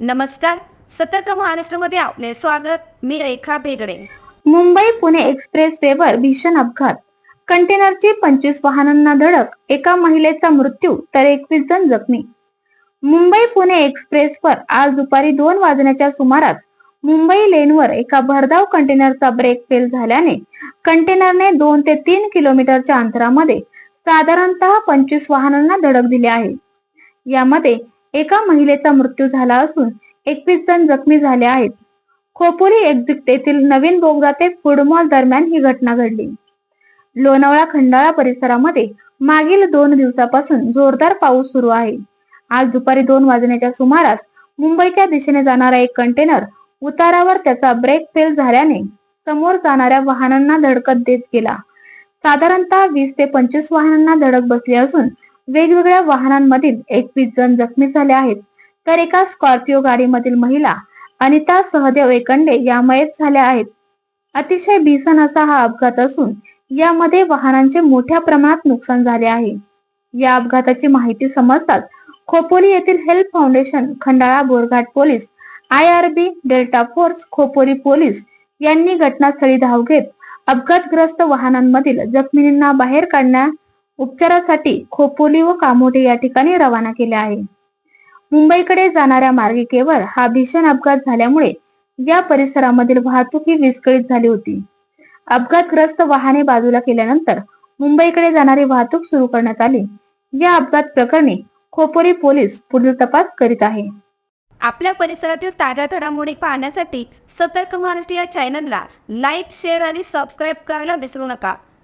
नमस्कार. सतर्क महाराष्ट्रामध्ये आपले स्वागत. मी रेखा बेगडे मुंबई पुणे एक्सप्रेस वेवर भीषण अपघात. कंटेनरची पंचवीस वाहनांना धडक एका महिलेचा मृत्यू तर एकवीस जण जखमी. मुंबई पुणे एक्सप्रेसवर आज दुपारी दोन वाजण्याच्या सुमारास मुंबई लेनवर एका भरधाव कंटेनरचा ब्रेक फेल झाल्याने कंटेनरने दोन ते तीन किलोमीटरच्या अंतरामध्ये साधारणतः पंचवीस वाहनांना धडक दिली आहे. यामध्ये एका महिलेचा मृत्यू झाला असून एकवीस जण जखमी झाले आहेत. खोपोली एक्झिट येथील नवीन बोगदा ते फूड मॉल दरम्यान ही घटना घडली. लोणावळा खंडाळा परिसरामध्ये मागील दोन दिवसापासून जोरदार पाऊस सुरू आहे. आज दुपारी दोन वाजण्याच्या सुमारास मुंबईच्या दिशेने जाणारा एक कंटेनर उतारावर त्याचा ब्रेक फेल झाल्याने समोर जाणाऱ्या वाहनांना धडकत देत गेला. साधारणतः वीस ते पंचवीस वाहनांना धडक बसली असून वेगवेगळ्या वाहनांमधील एकवीस जण जखमी झाले आहेत. तर एका स्कॉर्पिओ गाडीमधील महिला अनिता सहदेव एकंडे या मयत झाल्या आहेत. अतिशय भीषण असा हा अपघात असून यामध्ये वाहनांचे मोठ्या प्रमाणात नुकसान झाले आहे. या अपघाताची माहिती समजताच खोपोली येथील help foundation Khandala Borghat police I R B delta force Khopoli police यांनी घटनास्थळी धाव घेत अपघातग्रस्त वाहनांमधील जखमींना बाहेर काढण्या उपचारासाठी खोपोली व कामोठे या ठिकाणी रवाना केले आहे. मुंबईकडे जाणाऱ्या मार्गिकेवर हा भीषण अपघात झाल्यामुळे या परिसरामधील वाहतूक ही विस्कळीत झाली होती. अपघातग्रस्त वाहने बाजूला केल्यानंतर मुंबईकडे जाणारी वाहतूक सुरू करण्यात आली. या अपघात प्रकरणी खोपोली पोलीस पुढील तपास करीत आहे. आपल्या परिसरातील ताज्या घडामोडी पाहण्यासाठी सतर्क महाराष्ट्र या चॅनलला लाईक शेअर आणि सबस्क्राईब करायला विसरू नका.